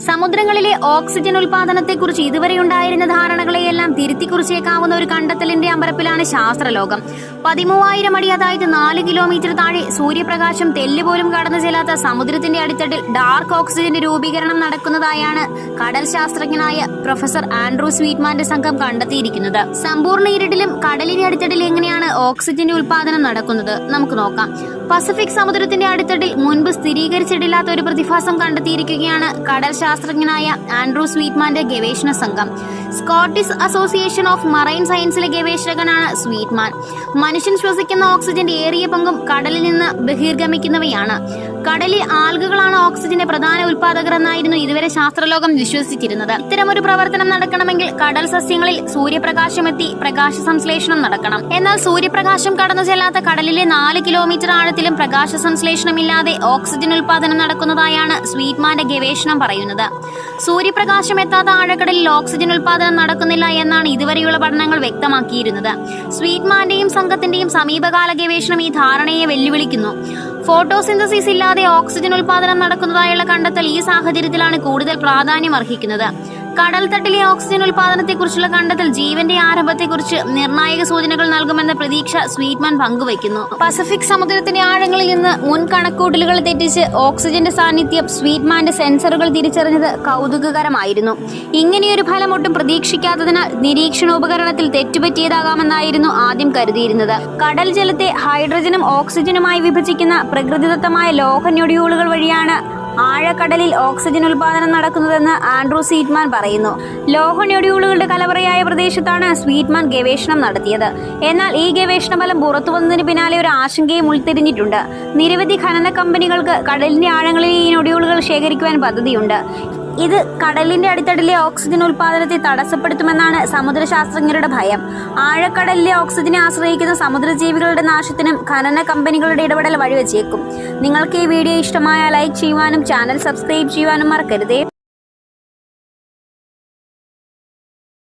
സമുദ്രങ്ങളിലെ oxygen ഉൽപാദനത്തെക്കുറിച്ച് ഇതുവരെയുണ്ടായിരുന്ന ധാരണകളെയെല്ലാം തിരുത്തി കുറിച്ചേക്കാവുന്ന ഒരു കണ്ടെത്തലിന്റെ അമ്പരപ്പിലാണ് ശാസ്ത്രലോകം. പതിമൂവായിരം അടി അതായത് നാല് കിലോമീറ്റർ താഴെ സൂര്യപ്രകാശം തെല്ല് പോലും കടന്നു ചെല്ലാത്ത സമുദ്രത്തിന്റെ അടിത്തട്ടിൽ ഡാർക്ക് ഓക്സിജന്റെ രൂപീകരണം നടക്കുന്നതായാണ് കടൽ ശാസ്ത്രജ്ഞനായ പ്രൊഫസർ ആൻഡ്രൂ സ്വീറ്റ്മാന്റെ സംഘം കണ്ടെത്തിയിരിക്കുന്നത്. സമ്പൂർണ ഇരുട്ടിലും കടലിന്റെ അടിത്തട്ടിൽ എങ്ങനെയാണ് ഓക്സിജന്റെ ഉൽപാദനം നടക്കുന്നത് നമുക്ക് നോക്കാം. പസഫിക് സമുദ്രത്തിന്റെ അടിത്തട്ടിൽ മുൻപ് സ്ഥിരീകരിച്ചിട്ടില്ലാത്ത ഒരു പ്രതിഭാസം കണ്ടെത്തിയിരിക്കുകയാണ് കടൽ ശാസ്ത്രജ്ഞനായ ആൻഡ്രൂ സ്വീറ്റ്മാന്റെ ഗവേഷണ സംഘം. സ്കോട്ടിഷ് അസോസിയേഷൻ ഓഫ് മറൈൻ സയൻസിലെ ഗവേഷകനാണ് സ്വീറ്റ്മാൻ. മനുഷ്യൻ ശ്വസിക്കുന്ന ഓക്സിജന്റെ ഏറിയ പങ്കും കടലിൽ നിന്ന് ബഹിർഗമിക്കുന്നവയാണ്. കടലിൽ ആൽഗകളാണ് ഓക്സിജന്റെ പ്രധാന ഉൽപാദകർ എന്നായിരുന്നു ഇതുവരെ ശാസ്ത്രലോകം വിശ്വസിച്ചിരുന്നത്. ഇത്തരമൊരു പ്രവർത്തനം നടക്കണമെങ്കിൽ കടൽ സസ്യങ്ങളിൽ സൂര്യപ്രകാശം എത്തി പ്രകാശ സംശ്ലേഷണം നടക്കണം. എന്നാൽ സൂര്യപ്രകാശം കടന്നു ചെല്ലാത്ത കടലിലെ നാല് കിലോമീറ്റർ ആഴത്തിലും പ്രകാശ സംശ്ലേഷണമില്ലാതെ ഓക്സിജൻ ഉൽപാദനം നടക്കുന്നതായാണ് സ്വീറ്റ്മാന്റെ ഗവേഷണം പറയുന്നത്. സൂര്യപ്രകാശം എത്താത്ത ആഴക്കടലിൽ ഓക്സിജൻ ഉൽപാദനം നടക്കുന്നില്ല എന്നാണ് ഇതുവരെയുള്ള പഠനങ്ങൾ വ്യക്തമാക്കിയിരുന്നത്. സ്വീറ്റ്മാന്റെയും സംഘത്തിന്റെയും സമീപകാല ഗവേഷണം ഈ ധാരണയെ വെല്ലുവിളിക്കുന്നു. ഫോട്ടോസിന്തസിസ് ഇല്ലാതെ ഓക്സിജൻ ഉൽപാദനം നടക്കുന്നതായുള്ള കണ്ടെത്തൽ ഈ സാഹചര്യത്തിലാണ് കൂടുതൽ പ്രാധാന്യം അർഹിക്കുന്നത് കടൽ തട്ടിലെ ഓക്സിജൻ ഉൽപാദനത്തെക്കുറിച്ചുള്ള കണ്ടെത്തൽ ജീവന്റെ ആരംഭത്തെക്കുറിച്ച് നിർണായക സൂചനകൾ നൽകുമെന്ന പ്രതീക്ഷ സ്വീറ്റ്മാൻ പങ്കുവയ്ക്കുന്നു. പസഫിക് സമുദ്രത്തിന്റെ ആഴങ്ങളിൽ നിന്ന് മുൻ കണക്കൂട്ടലുകൾ തെറ്റിച്ച് ഓക്സിജന്റെ സാന്നിധ്യം സ്വീറ്റ്മാന്റെ സെൻസറുകൾ തിരിച്ചറിഞ്ഞത് കൗതുകകരമായിരുന്നു. ഇങ്ങനെയൊരു ഫലം ഒട്ടും പ്രതീക്ഷിക്കാത്തതിനാൽ നിരീക്ഷണോപകരണത്തിൽ തെറ്റുപറ്റിയതാകാമെന്നായിരുന്നു ആദ്യം കരുതിയിരുന്നത്. കടൽ ജലത്തെ ഹൈഡ്രജനും ഓക്സിജനുമായി വിഭജിക്കുന്ന പ്രകൃതിദത്തമായ ലോഹ ലോഹനൊടിയൂളുകൾ വഴിയാണ് ആഴക്കടലിൽ ഓക്സിജൻ ഉൽപാദനം നടക്കുന്നതെന്ന് ആൻഡ്രൂ സീറ്റ്മാൻ പറയുന്നു. ലോഹനൊടിയൂളുകളുടെ കലവറയായ പ്രദേശത്താണ് സ്വീറ്റ്മാൻ ഗവേഷണം നടത്തിയത്. എന്നാൽ ഈ ഗവേഷണ ഫലം പുറത്തു വന്നതിന് പിന്നാലെ ഒരു ആശങ്കയും ഉൾത്തിരിഞ്ഞിട്ടുണ്ട്. നിരവധി ഖനന കമ്പനികൾക്ക് കടലിന്റെ ആഴങ്ങളിൽ ഈ നൊടിയൂളുകൾ ശേഖരിക്കുവാൻ പദ്ധതിയുണ്ട്. ഇത് കടലിന്റെ അടിത്തട്ടിലെ ഓക്സിജൻ ഉൽപാദനത്തെ തടസ്സപ്പെടുത്തുമെന്നാണ് സമുദ്രശാസ്ത്രജ്ഞരുടെ ഭയം. ആഴക്കടലിലെ ഓക്സിജനെ ആശ്രയിക്കുന്ന സമുദ്രജീവികളുടെ നാശത്തിനും ഖനന കമ്പനികളുടെ ഇടപെടൽ വഴിവെച്ചേക്കും. നിങ്ങൾക്ക് ഈ വീഡിയോ ഇഷ്ടമായ ലൈക്ക് ചെയ്യുവാനും ചാനൽ സബ്സ്ക്രൈബ് ചെയ്യുവാനും മറക്കരുതേ.